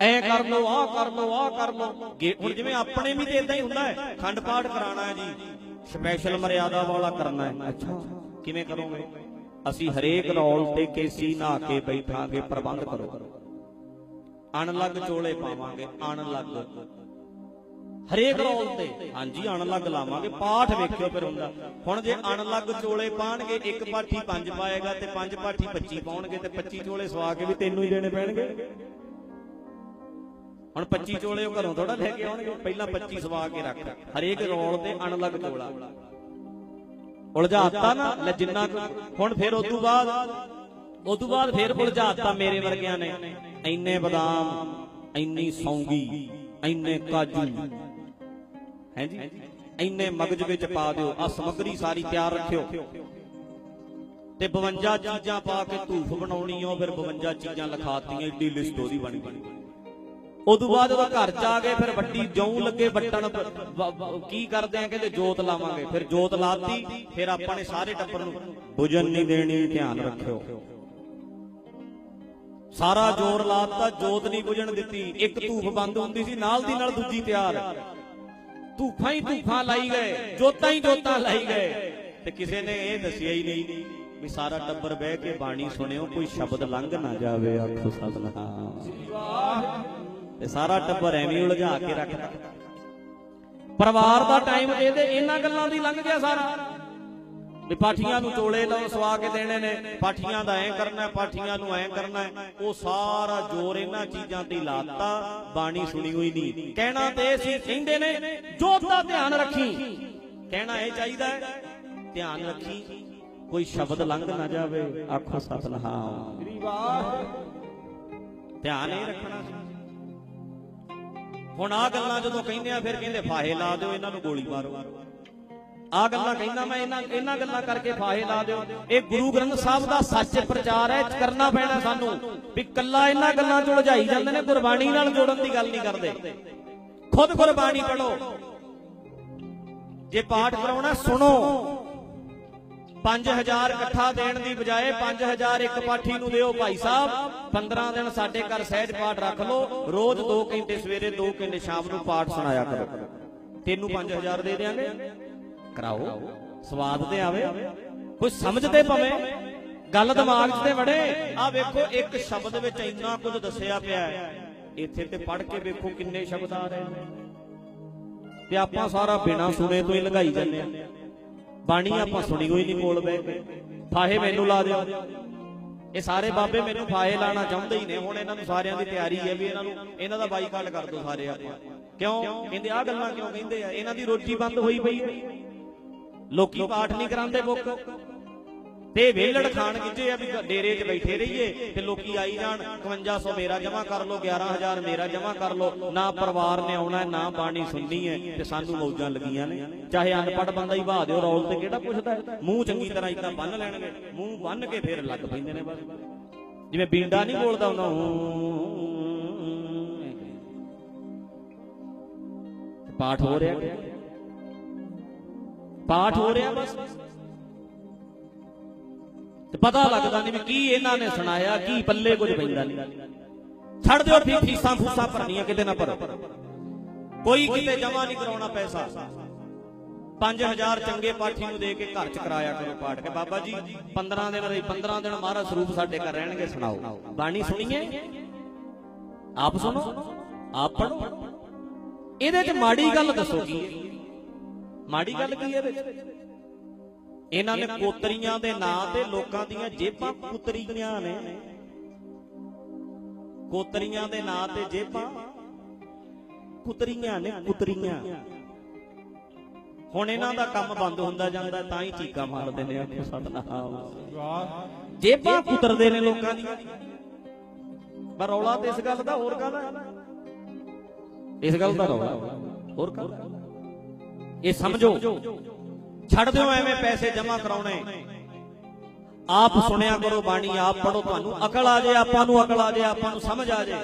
ਐ ਕਰ ਲੋ ਆਹ ਕਰ ਲੋ ਆਹ ਕਰ ਲੋ ਹੁਣ ਜਿਵੇਂ ਆਪਣੇ ਵੀ ਤੇ ਇਦਾਂ ਹੀ ਹੁੰਦਾ ਹੈ, ਖੰਡ ਪਾਠ ਕਰਾਣਾ ਹੈ ਜੀ ਸਪੈਸ਼ਲ ਮਰਿਆਦਾ ਵਾਲਾ ਕਰਨਾ ਹੈ। ਅੱਛਾ, ਕਿਵੇਂ ਕਰੋਗੇ? ਅਸੀਂ ਹਰੇਕ ਰੌਲ ਤੇ ਕੇਸੀ ਨਹਾ ਕੇ ਬੈਠਾਂਗੇ, ਪ੍ਰਬੰਧ ਕਰੋ। ਅਣਲੱਗ ਚੋਲੇ ਪਾਵਾਂਗੇ, ਅਣਲੱਗ। ਹਰੇਕ ਰੌਲ ਤੇ, ਹਾਂਜੀ, ਅਣਲੱਗ ਲਾਵਾਂਗੇ, ਪਾਠ ਵੇਖਿਓ ਫਿਰ ਹੁੰਦਾ। ਹੁਣ ਜੇ ਅਣਲੱਗ ਚੋਲੇ ਪਾਣਗੇ, ਇੱਕ ਪਾਠੀ ਪੰਜ ਪਾਏਗਾ ਤੇ ਪੰਜ ਪਾਠੀ 25 ਪਾਉਣਗੇ ਤੇ 25 ਚੋਲੇ ਸਵਾ ਕੇ ਵੀ ਤੈਨੂੰ ਹੀ ਦੇਣੇ ਪੈਣਗੇ। ਹੁਣ 25 ਚੋਲੇ ਉਹ ਘਰੋਂ ਥੋੜਾ ਲੈ ਕੇ ਆਉਣਗੇ, ਪਹਿਲਾਂ 25 ਸਵਾ ਕੇ ਰੱਖ। ਹਰੇਕ ਰੋਲ ਤੇ ਅਣਲੱਗ ਚੋਲਾ। ਉਲਝਾਤਾ ਨਾ, ਲੈ ਜਿੰਨਾ ਹੁਣ ਫਿਰ ਉਸ ਤੋਂ ਬਾਅਦ ਉਸ ਤੋਂ ਬਾਅਦ ਫਿਰ ਉਲਝਾਤਾ ਮੇਰੇ ਵਰਗਿਆਂ ਨੇ। ਇੰਨੇ ਬਦਾਮ, ਇੰਨੀ ਸੌਂਗੀ, ਇੰਨੇ ਕਾਜੂ। ਹੈ ਜੀ? ਇੰਨੇ ਮਗਜ ਵਿੱਚ ਪਾ ਦਿਓ। ਆ ਸਮਗਰੀ ਸਾਰੀ ਤਿਆਰ ਰੱਖਿਓ। ਤੇ 52 ਚੀਜ਼ਾਂ ਪਾ ਕੇ ਧੂਫ ਬਣਾਉਣੀ ਓ ਫਿਰ 52 ਚੀਜ਼ਾਂ ਲਿਖਾਤੀਆਂ, ਏਡੀ ਲਿਸਟ ਉਹਦੀ ਬਣ ਗਈ। ਉਦੋਂ ਬਾਅਦ ਉਹ ਘਰ ਚ ਆ ਗਏ, ਫਿਰ ਵੱਡੀ ਜਉਂ ਲੱਗੇ, ਵੱਟਣ ਕੀ ਕਰਦੇ ਆ, ਕਹਿੰਦੇ ਜੋਤ ਲਾਵਾਂਗੇ। ਫਿਰ ਜੋਤ ਲਾਤੀ, ਫਿਰ ਆਪਾਂ ਨੇ ਸਾਰੇ ਟੱਬਰ ਨੂੰ ਬੁਝਣ ਨਹੀਂ ਦੇਣੀ, ਧਿਆਨ ਰੱਖਿਓ। ਸਾਰਾ ਜ਼ੋਰ ਲਾਤਾ, ਜੋਤ ਨਹੀਂ ਬੁਝਣ ਦਿੱਤੀ। ਇੱਕ ਧੂਫ ਬੰਦ ਹੁੰਦੀ ਸੀ, ਨਾਲ ਦੀ ਨਾਲ ਦੂਜੀ ਤਿਆਰ। ਧੂਫਾਂ ਹੀ ਧੂਫਾਂ ਲਾਈ ਗਏ, ਜੋਤਾਂ ਹੀ ਜੋਤਾਂ ਲਾਈ ਗਏ। ਤੇ ਕਿਸੇ ਨੇ ਇਹ ਦੱਸਿਆ ਹੀ ਨਹੀਂ ਵੀ ਸਾਰਾ ਟੱਬਰ ਬਹਿ ਕੇ ਬਾਣੀ ਸੁਣਿਓ, ਕੋਈ ਸ਼ਬਦ ਲੰਘ ਨਾ ਜਾਵੇ, ਆਖੋ ਸਤਨਾਮ। ਤੇ ਸਾਰਾ ਟੱਬਰ ਐਵੇਂ ਉਲਝਾ ਕੇ ਰੱਖਦਾ ਪਰਿਵਾਰ ਦਾ ਟਾਈਮ ਇਹਦੇ ਇਹਨਾਂ ਗੱਲਾਂ ਦੀ ਲੰਘ ਗਿਆ ਸਾਰਾ। ਵੀ ਪਾਠੀਆਂ ਨੂੰ ਚੋਲੇ ਲਾਉ ਸਵਾ ਕੇ ਦੇਣੇ ਨੇ। ਪਾਠੀਆਂ ਦਾ ਐ ਕਰਨਾ ਪਾਠੀਆਂ ਨੂੰ ਐ ਕਰਨਾ ਉਹ ਸਾਰਾ ਜ਼ੋਰ ਇਹਨਾਂ ਚੀਜ਼ਾਂ ਤੇ ਲਾਤਾ, ਬਾਣੀ ਸੁਣੀ ਹੋਈ ਨਹੀਂ। ਕਹਿਣਾ ਤੇ ਸੀ, ਕਹਿੰਦੇ ਨੇ, ਜੋਤ ਦਾ ਧਿਆਨ ਰੱਖੀ। ਕਹਿਣਾ ਇਹ ਚਾਹੀਦਾ ਹੈ, ਧਿਆਨ ਰੱਖੀ। ਕੋਈ ਸ਼ਬਦ ਲੰਘ ਨਾ ਜਾਵੇ, ਆਖੋ ਸਤਨਾਮ। ਧਿਆਨ ਇਹ ਰੱਖਣਾ ਹੁਣ ਆ ਗੱਲਾਂ ਜਦੋਂ ਕਹਿੰਦੇ ਆ, ਫਿਰ ਕਹਿੰਦੇ ਫਾਹੇ ਲਾ ਦਿਓ, ਇਹਨਾਂ ਨੂੰ ਗੋਲੀ ਮਾਰੋ। ਆ ਗੱਲਾਂ ਕਹਿੰਦਾ ਮੈਂ, ਇਹਨਾਂ ਇਹਨਾਂ ਗੱਲਾਂ ਕਰਕੇ ਫਾਹੇ ਲਾ ਦਿਓ। ਇਹ ਗੁਰੂ ਗ੍ਰੰਥ ਸਾਹਿਬ ਦਾ ਸੱਚ ਪ੍ਰਚਾਰ ਹੈ ਕਰਨਾ ਪੈਣਾ ਸਾਨੂੰ ਵੀ ਕੱਲਾ ਇਹਨਾਂ ਗੱਲਾਂ ਚ ਉਲਝਾਈ ਜਾਂਦੇ ਨੇ, ਗੁਰਬਾਣੀ ਨਾਲ ਜੋੜਨ ਦੀ ਗੱਲ ਨਹੀਂ ਕਰਦੇ। ਖੁਦ ਗੁਰਬਾਣੀ ਪੜੋ ਜੇ ਪਾਠ ਕਰਾਉਣਾ, ਸੁਣੋ। 5000 ਇਕੱਠਾ ਦੇਣ ਦੀ ਬਜਾਏ 5000 ਇੱਕ ਪਾਠੀ ਨੂੰ ਦਿਓ ਭਾਈ ਸਾਹਿਬ। 15 ਦਿਨ ਸਾਡੇ ਘਰ ਸਹਿਜ ਪਾਠ ਰੱਖ ਲਓ। ਰੋਜ਼ 2 ਘੰਟੇ ਸਵੇਰੇ 2 ਘੰਟੇ ਸ਼ਾਮ ਨੂੰ ਪਾਠ ਸੁਣਾਇਆ ਕਰੋ। ਤੈਨੂੰ 5000 ਦੇ ਦਿਆਂਗੇ। ਕਰਾਓ। ਸਵਾਦ ਤੇ ਆਵੇ। ਕੋਈ ਸਮਝ ਤੇ ਪਵੇ। ਗੱਲ ਦਿਮਾਗ 'ਚ ਤੇ ਵੜੇ। ਆ ਵੇਖੋ, ਇੱਕ ਸ਼ਬਦ ਵਿੱਚ ਇੰਨਾ ਕੁਝ ਦੱਸਿਆ ਪਿਆ ਹੈ। ਇੱਥੇ ਤੇ ਪੜ੍ਹ ਕੇ ਵੇਖੋ ਕਿੰਨੇ ਸ਼ਬਦ ਆ ਰਹੇ ਨੇ। ਤੇ ਆਪਾਂ ਸਾਰਾ ਬਿਨਾ ਸੁਣੇ ਤੋਂ ਹੀ ਲਗਾਈ ਜਾਂਦੇ ਆ। ਬਾਣੀ ਆਪਾਂ ਸੁਣੀ ਹੋਈ ਨਹੀਂ ਕੋਲ ਬਹਿ ਕੇ। ਫਾਹੇ ਮੈਨੂੰ ਲਾ ਦਿਓ। ਇਹ ਸਾਰੇ ਬਾਬੇ ਮੈਨੂੰ ਫਾਹੇ ਲਾਣਾ ਚਾਹੁੰਦੇ ਹੀ ਨੇ। ਹੁਣ ਇਹਨਾਂ ਨੂੰ ਸਾਰਿਆਂ ਦੀ ਤਿਆਰੀ ਹੈ ਵੀ ਇਹਨਾਂ ਨੂੰ ਇਹਨਾਂ ਦਾ ਬਾਈਕਾਟ ਕਰ ਦੋ ਸਾਰੇ ਆਪਾਂ। ਕਿਉਂ? ਕਹਿੰਦੇ ਆ ਗੱਲਾਂ ਕਿਉਂ ਕਹਿੰਦੇ ਆ? ਇਹਨਾਂ ਦੀ ਰੋਟੀ ਬੰਦ ਹੋਈ ਪਈ। ਲੋਕੀ ਪਾਠ ਨਹੀਂ ਕਰਾਉਂਦੇ ਬੁੱਕ ਤੇ ਵੇਲੜ ਖਾਣ ਕਿਤੇ ਆ ਵੀ ਡੇਰੇ 'ਚ ਬੈਠੇ ਰਹੀਏ ਤੇ ਲੋਕੀ ਆਈ ਜਾਣ 5100 ਮੇਰਾ ਜਮਾ ਕਰ ਲਓ 11000 ਮੇਰਾ ਜਮਾ ਕਰ ਲਓ, ਨਾ ਪਰਿਵਾਰ ਨੇ ਆਉਣਾ, ਨਾ ਬਾਣੀ ਸੁਣਨੀ ਹੈ ਤੇ ਸਾਨੂੰ ਮੌਜਾਂ ਲੱਗੀਆਂ ਨੇ। ਚਾਹੇ ਅਨਪੜ ਬੰਦਾ ਹੀ ਬਾਹ ਦਿਓ, ਰੌਲ ਤੇ ਕਿਹੜਾ ਪੁੱਛਦਾ ਮੂੰਹ ਚੰਗੀ ਤਰ੍ਹਾਂ ਇਦਾਂ ਬੰਨ ਲੈਣਗੇ, ਮੂੰਹ ਬੰਨ ਕੇ ਫੇਰ ਲੱਗ ਪੈਂਦੇ ਨੇ ਬਸ। ਜਿਵੇਂ ਬੀਂਡਾ ਨਹੀਂ ਬੋਲਦਾ ਹੁੰਦਾ ਪਾਠ ਹੋ ਰਿਹਾ? ਪਾਠ ਹੋ ਰਿਹਾ ਬਸ। ਤੇ ਪਤਾ ਲੱਗਦਾ ਨਹੀਂ ਵੀ ਕੀ ਇਹਨਾਂ ਨੇ ਸੁਣਾਇਆ, ਕੀ ਪੱਲੇ ਕੁਝ ਪੈਂਦਾ ਨਹੀਂ। ਛੱਡ ਦਿਓ ਫੀ ਫੀਸਾਂ ਫੂਸਾਂ ਭਰਨੀਆਂ ਕਿਤੇ ਨਾ ਭਰੋ। ਕੋਈ ਕਿਤੇ ਜਮਾ ਨਹੀਂ ਕਰਾਉਣਾ ਪੈਸਾ। 5000 ਚੰਗੇ ਪਾਠੀ ਨੂੰ ਦੇ ਕੇ ਘਰ ਚ ਕਰਾਇਆ ਕਰੋ ਪਾਠ ਕੇ। ਬਾਬਾ ਜੀ 15 ਦਿਨ ਰਹੀ 15 ਦਿਨ ਮਹਾਰਾਜ ਸਰੂਪ ਸਾਡੇ ਘਰ ਰਹਿਣਗੇ, ਸੁਣਾਓ। ਬਾਣੀ ਸੁਣੀਏ? ਆਪ ਸੁਣੋ, ਆਪ ਪੜੋ ਇਹਦੇ ਚ ਮਾੜੀ ਗੱਲ ਦੱਸੋ ਕੀ? ਮਾੜੀ ਗੱਲ ਕੀ ਹੈ ਇਹਦੇ ਚ? ਇਹਨਾਂ ਨੇ ਕੋਤਰੀਆਂ ਦੇ ਨਾਂ ਤੇ ਲੋਕਾਂ ਦੀਆਂ ਜੇਬਾਂ ਕੁਤਰੀਆਂ ਨੇ। ਕੋਤਰੀਆਂ ਦੇ ਨਾਂ ਤੇ ਜੇਬਾਂ ਕੁਤਰੀਆਂ ਨੇ ਕੁਤਰੀਆਂ ਹੁਣ ਇਹਨਾਂ ਦਾ ਕੰਮ ਬੰਦ ਹੁੰਦਾ ਜਾਂਦਾ, ਤਾਂ ਹੀ ਚੀਕਾਂ ਮਾਰਦੇ ਨੇ ਆਖੋ ਸਤਨਾਮ। ਜੇਬਾਂ ਕੁਤਰਦੇ ਨੇ ਲੋਕਾਂ ਦੀਆਂ। ਪਰ ਰੌਲਾ ਤੇ ਇਸ ਗੱਲ ਦਾ ਹੋਰ ਕਾਹਦਾ ਇਸ ਗੱਲ ਦਾ ਰੌਲਾ। ਹੋਰ ਕਾਹਦਾ ਇਹ ਸਮਝੋ। ਛੱਡ ਦਿਓ ਐਵੇਂ ਪੈਸੇ ਜਮ੍ਹਾਂ ਕਰਾਉਣੇ। ਆਪ ਸੁਣਿਆ ਕਰੋ ਬਾਣੀ, ਆਪ ਪੜੋ ਤੁਹਾਨੂੰ ਅਕਲ ਆ ਜੇ, ਆਪਾਂ ਨੂੰ ਅਕਲ ਆ ਜੇ, ਆਪਾਂ ਨੂੰ ਸਮਝ ਆ ਜੇ।